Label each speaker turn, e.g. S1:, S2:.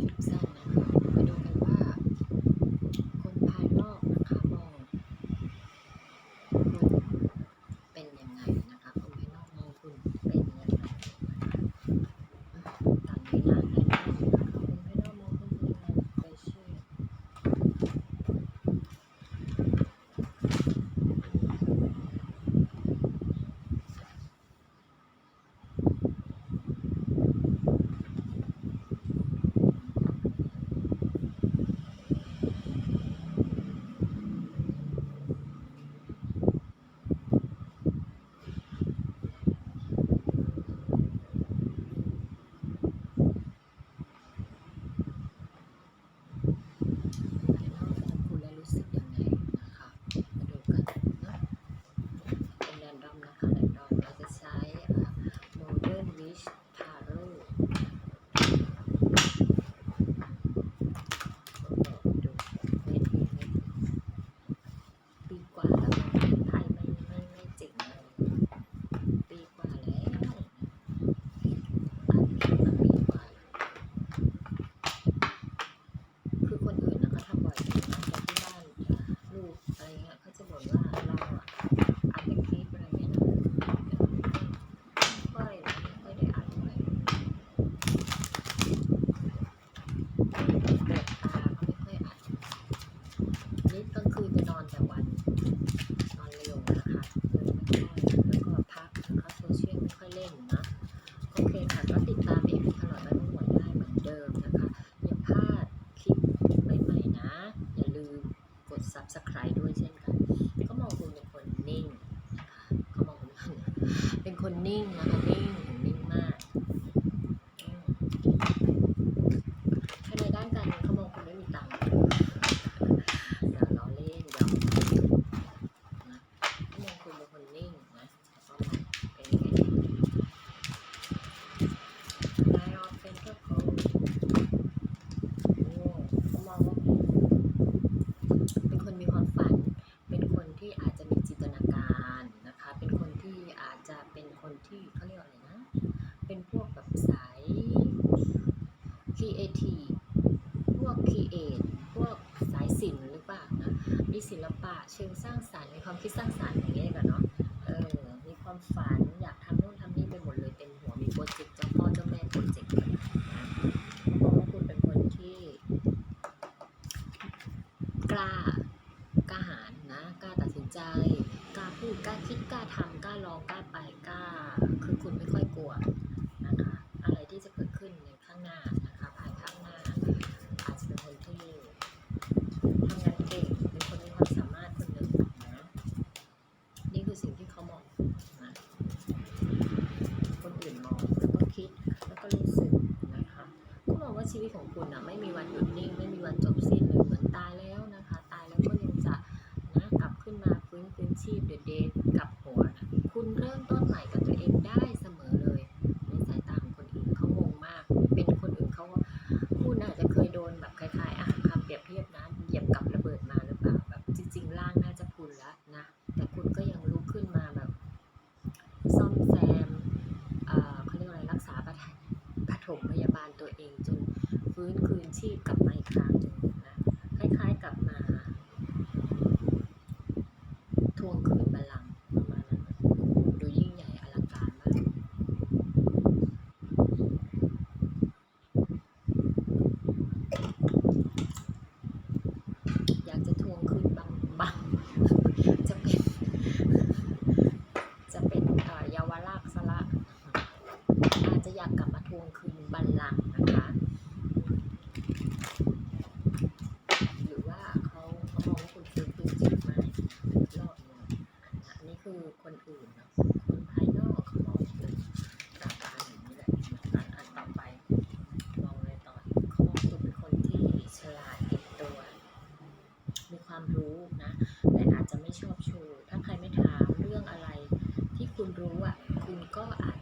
S1: คลิปสั้นนะคะมาดูกันว่า คนภายนอกนะคะมองคุณเป็นยังไงนะคะ คนภายนอกมองคุณเป็นยังไงตอนนี้นะภายนอกนะคะคนภายนอกมองคุณเป็นยังไงไปเชื่อ ภายนอกมองคุณแล้วรู้สึกยังไงนะคะมาดูกันนะเป็นแรนดอมนะคะแรนดอมเราจะใช้อ่า Modern Wish Tarot ดูเป็นปีกว่าแล้วนะไพ่ไม่ไม่ไม่เจ๋งเลยปีกว่าแล้วอ่านมาปีกว่า คือคนอื่นนะเขาทำบ่อยนะแต่ที่บ้านลูกอะไรเงี้ยเขาจะบ่นว่าเราอะอัดเป็นคลิปอะไรเงี้ยนะไม่ค่อยไม่ได้อัดเลยปวดตาก็ไม่ค่อยอัดนี่กลางคืนจะนอนแต่วัน นอนเร็วนะคะเดินไม่ค่อยแล้วก็พักนะคะโซเชียลไม่ค่อยเล่นนะ โอเคค่ะ ก็ติดตามเอพีตลอดไปทั้งหมดได้เหมือนเดิมนะคะ อย่าพลาดคลิปใหม่ๆนะ อย่าลืมกด subscribe ด้วยเช่นกัน ก็มองคุณเป็นคนนิ่งนะคะเขามองคุณเป็น คนนิ่งนะคะนิ่งนิ่งมากอืมถ้าในด้านการเงินเขามองคุณไม่มีตังค์อย่าล้อเล่นหยอกนะเขามองคุณเป็นคนนิ่งนะเขามองเป็นยังไง Nine of Pentacles โอ้เขามองว่าเป็นคนมีความฝัน เป็นคนที่อาจจะมีจินตนาการนะคะ เป็นคนที่อาจจะเป็นคนที่เขาเรียกว่าอะไรนะ เป็นพวกแบบสาย creat พวก create พวกสายศิลป์หรือเปล่านะมีศิลปะเชิงสร้างสรรค์มีความคิดสร้างสรรค์อย่างเงี้ยกันเนาะเออมีความฝันอยากทำโน่นทำนี่ไปหมดเลยเต็มหัวมีโปรเจกต์เจ้าพ่อเจ้าแม่โปรเจกต์นะเพราะว่าคุณเป็นคนที่กล้ากล้าหาญนะกล้าตัดสินใจกล้าพูดกล้าคิดกล้าทำกล้าลองกล้าไปกล้าคือคุณไม่ค่อยกลัวนะคะ อะไรที่จะเกิดขึ้นในข้างหน้านะคะภายข้างหน้า อาจจะเป็นคนที่ทำงานเก่งเป็นคนมีความสามารถคนหนึ่งนะนี่ คือสิ่งที่เขามองนะคนอื่นมองแล้วก็คิดแล้วก็รู้สึกนะคะก็มองว่าชีวิตของคุณนะไม่มีวันหยุดนิ่ง ไม่มีวันจบสิ้นเลยเหมือนตายแล้วนะคะ ตายแล้วก็ยังจะนะกลับขึ้นมาฟื้นคืนชีพเดเดทกลับหัวนะคุณเริ่มต้นใหม่กับตัวเองได้เสมอเลยในสายตาของคนอื่นเขางงมาก เป็นคนอื่นเขาคุณอาจจะเคยโดนแบบคล้ายๆอะคำเปรียบเทียบนะเหยียบกับระเบิดมาหรือเปล่าแบบจริง ๆ ร่างน่าจะพุนแล้วนะแต่คุณก็ยังลุกขึ้นมาแบบ ซ่อมแซมเอ่อเขาเรียกว่าอะไรรักษาปฐปฐมพยาบาลตัวเองจน ฟื้นคืนชีพกลับมาอีกครั้ง คือคนอื่นเนาะคนภายนอเขามองเฉยตาตาอย่างนี้แหละอันนต่อไปมองเลยต่อเขาอคุณคนที่ฉลาดเก็ตัว มีความรู้นะ แต่อาจจะไม่ชอบชู ถ้าใครไม่ถามเรื่องอะไร ที่คุณรู้อะ คุณก็อาจ